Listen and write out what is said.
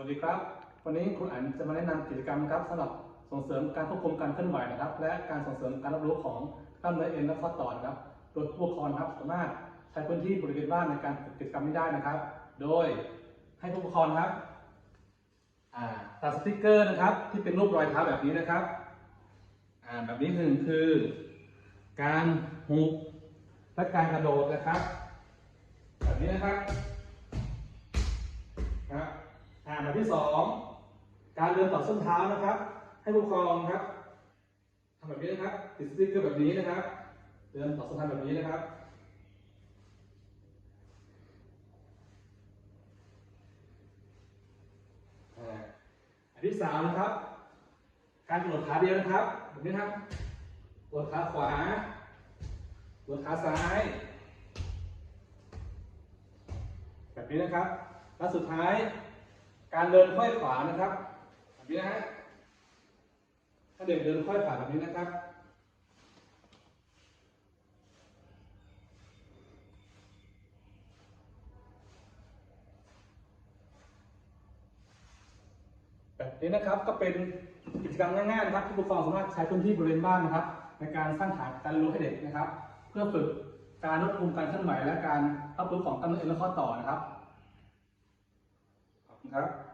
วัสดีครับ วันนี้ครูอันจะมาแนะนำกิจกรรมครับสำหรับส่งเสริมการควบคุมการเคลื่อนไหวนะครับ และการส่งเสริมการรับรู้ของกล้ามเนื้อเอ็นและข้อต่อนะครับโดยผู้ปกครองนครับสามารถใช้พื้นที่บริเวณบ้านในการฝึกกิจกรรมนี้ได้นะครับ โดยให้ผู้ปกครองครับตัดสติกเกอร์นะครับ ที่เป็นรูปรอยเท้าแบบนี้นะครับแบบนี้หนึ่งคือ การหุบและการกระโดดนะครับ แบบนี้นะครับ แบบที่สองการเดินต่อส้นเท้านะครับ ให้ผู้ปกครองครับทำแบบนี้นะครับ ติดสติ๊กเกอร์แบบนี้นะครับ เดินต่อส้นเท้าแบบนี้นะครับอันที่สามนะครับ การกดขาเดียวนะครับแบบนี้ครับกดขาขวากดขาซ้าย แบบนี้นะครับและสุดท้าย การเดินค่อยขวานะครับแบบนี้นะฮะถ้าเด็กเดินค่อยขวาแบบนี้นะครับแบบนี้นะครับก็เป็นกิจกรรมง่ายๆนะครับที่ผู้ปกครองสามารถใช้พื้นที่บริเวณบ้านนะครับ ในการสร้างฐานการรู้ให้เด็กนะครับ เพื่อฝึกการควบคุมการเคลื่อนไหวและการรับรู้ของกล้ามเนื้อเอ็นและข้อต่อนะครับ Okay